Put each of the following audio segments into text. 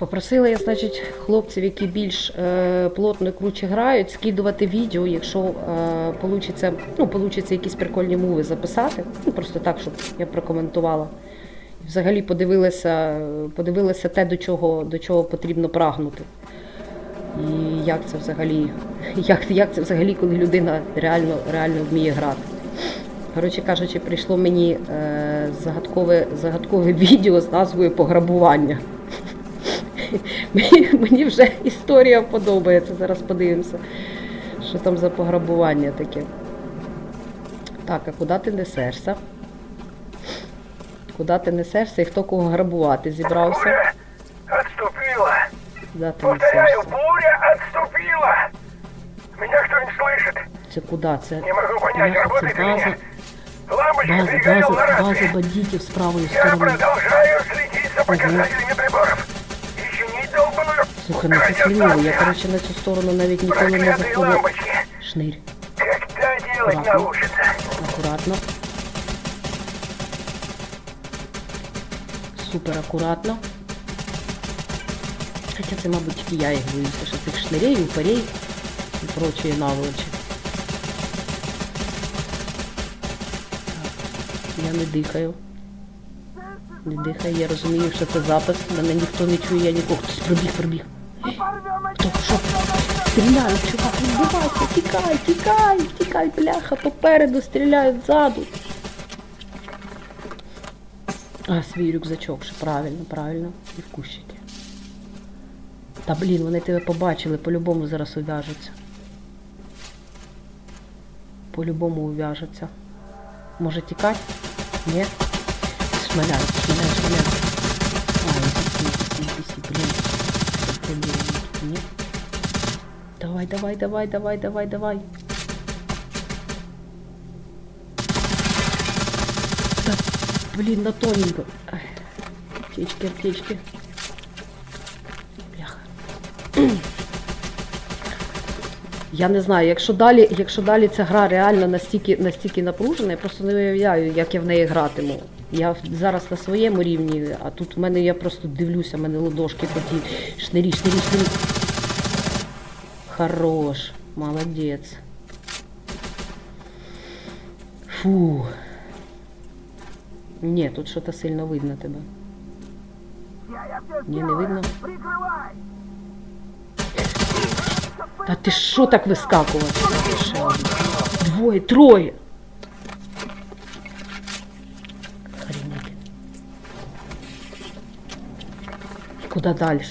Попросила я, значить, хлопців, які більш е, плотно і круче грають, скидувати відео, якщо е, получиться, ну, получиться якісь прикольні мови записати. Ну, просто так, щоб я прокоментувала. Взагалі подивилася, подивилася те, до чого, до чого потрібно прагнути. І як це взагалі, як, як це взагалі, коли людина реально, реально вміє грати. Коротше кажучи, прийшло мені е, загадкове, загадкове відео з назвою Пограбування. Мені, мені вже історія подобається. Зараз подивимося, що там за пограбування таке. Так, а куди ти несешся? Куди ти несешся і хто кого грабувати зібрався? Отступила. Ти несешся? буря отступила. Меня кто-нибудь слышит? Це куди? Це, Не могу понять, работает це база. Лампочка база, перегорела база, на база рации. бандитів з правої Я сторони. продолжаю следить за показателями приборов. Слухай, ну це сміливо. Я, коротше, на цю сторону навіть ніколи не заходив. делать Аккуратно. научится? Акуратно. Супер акуратно. Хоча це, мабуть, тільки я їх боюся, що цих шнирей, упарей і прочої наволочі. Я не дихаю. Не дихаю, я розумію, що це запис. Мене ніхто не чує, я нікого. Хтось пробіг, пробіг. Стріляють, чувак, не вбивайся, тікай, тікай, тікай, бляха, попереду стріляють ззаду. А, свій рюкзачок, ще правильно, правильно. І в кущики. Та блін, вони тебе побачили, по-любому зараз ув'яжуться. По-любому ув'яжуться. Може тікати? Ні? Шмаляють, шмаляють, шмаляють. А, NPC, NPC, блін. Що проблема? Ні? Давай, давай, давай, давай, давай, давай. Да, блин, на тоненько. Аптечки, аптечки. Бляха. Я не знаю, якщо далі, якщо далі ця гра реально настільки, настільки напружена, я просто не уявляю, як я в неї гратиму. Я зараз на своєму рівні, а тут в мене я просто дивлюся, в мене ладошки поті. Шнирі, шнирі, шнирі. Хорош, молодец. Фу. Ні, тут що-то сильно видно тебе. Ні, не видно. Прикрывай! Та ти що так вискакувати? Ще один. Двоє, троє. Охренеть. Куди далі?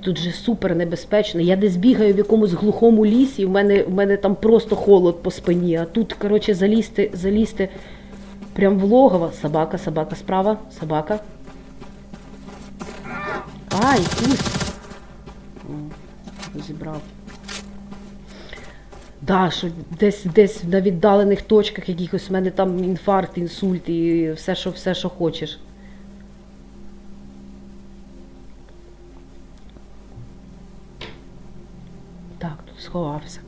Тут же супер небезпечно. Я десь бігаю в якомусь глухому лісі, в мене, в мене там просто холод по спині, а тут, коротше, залізти, залізти прям в логово. Собака, собака справа, собака. Ай, кусь. Зібрав. Да, що десь десь на віддалених точках якихось в мене там інфаркт, інсульт і все, що все, що хочеш. Так, тут сховався.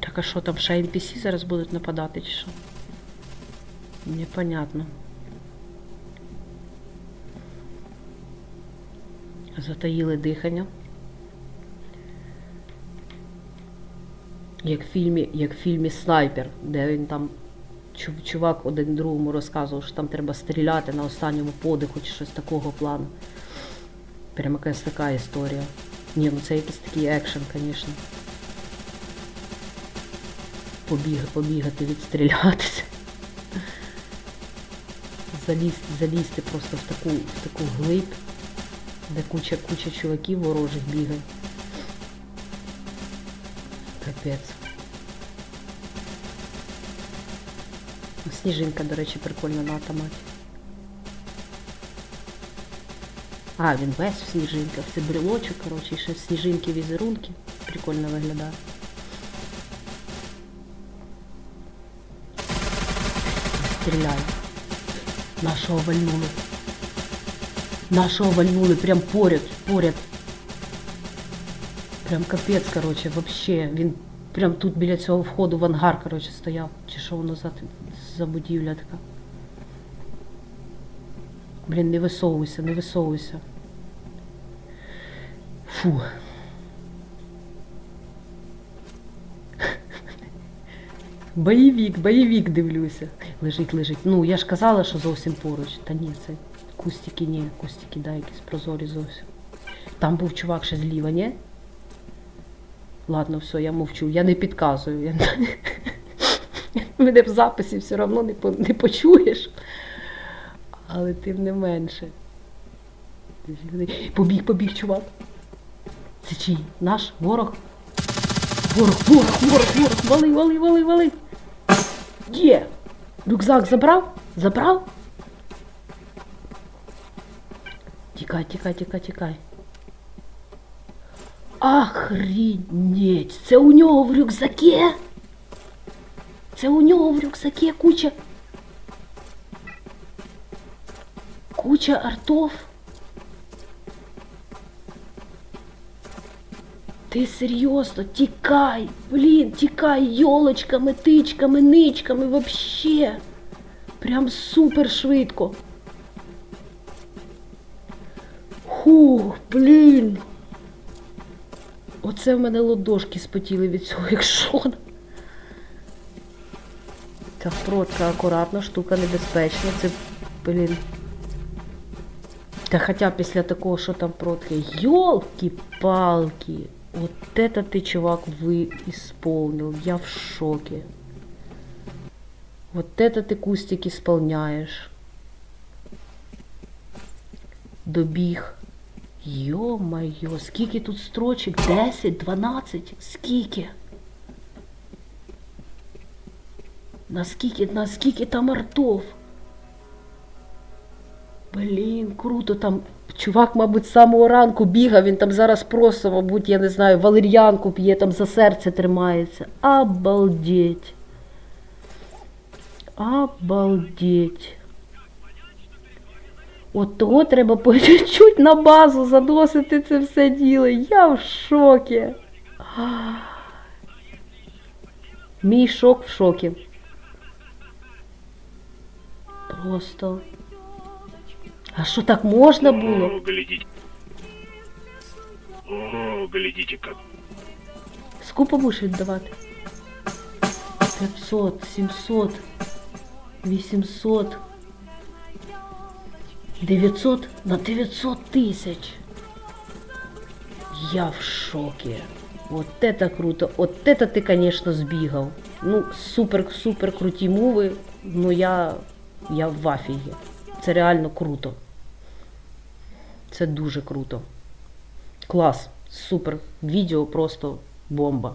Так, а що там ще NPC зараз будуть нападати чи що? Непонятно. Затаїли дихання. Як в фільмі, як в фільмі Снайпер, де він там чувак один другому розказував, що там треба стріляти на останньому подиху чи щось такого плану. Прямо якась така історія. Ні, ну це якийсь такий екшен, звісно. Побіг, побігати, відстрілятися. Залізти, залізти просто в таку, в таку глиб, де куча, куча чуваків ворожих бігає. Капець. Сніжинка, до речі, прикольно на А, він весь в сніжинках. Це брелочок, коротше, ще сніжинки візерунки. Прикольно виглядає. Стріляю. Нашого вальнули. Нашого вальнули прям поряд, поряд. Прям капець, короче, вообще. Він Прям тут біля цього входу в ангар, коротше, стояв. Чи що воно за, за будівля така. Блін, не висовуйся, не висовуйся. Фу. Бойовік, бойовік дивлюся. Лежить, лежить. Ну, я ж казала, що зовсім поруч. Та ні, це кустики, ні, кустики, да, якісь прозорі зовсім. Там був чувак ще зліва, ні? Ладно, все, я мовчу, я не підказую. Я... Мене в записі все одно не, по... не почуєш. Але тим не менше. Побіг, побіг, чувак. Це чий? Наш ворог? Ворог, ворог, ворог, ворог, вали, вали, вали, вали. Є. Рюкзак забрав? Забрав? Тікай, тікай, тікай, тікай. Охренеть! Це у нього в рюкзакі? Це у нього в рюкзакі куча. Куча артов. Ти серйозно, тікай, блін, тікай йолочками, тичками, ничками, вообще. Прям супер швидко. Хух, блін. Оце в мене ладошки спотіли від цього екшона. Ця впротка акуратно, штука небезпечна. Це, блін. Та хоча після такого, що там протки. Йолки-палки. Вот это ты, чувак, вы исполнил. Я в шоке. Вот это ты кустик исполняешь. Добіг. Йо-майо, скільки тут строчок? 10, 12? Скільки? Наскільки, наскільки там артов? Блін, круто там. Чувак, мабуть, з самого ранку бігав, він там зараз просто, мабуть, я не знаю, валер'янку п'є, там за серце тримається. Обалдеть. Обалдеть. От того треба по чуть на базу заносити це все діло. Я в шокі. Мій шок в шокі. Просто. А що так можна було? О, глядите. О, глядите, как Скупо будеш віддавати? 500, 700, 800, 900 на 900 тисяч. Я в шокі. Вот это круто. Вот это ти, конечно, збігав. Ну, супер-супер круті муви. Ну я, я в афігі. Це реально круто. Це дуже круто. Клас. Супер. Відео просто бомба.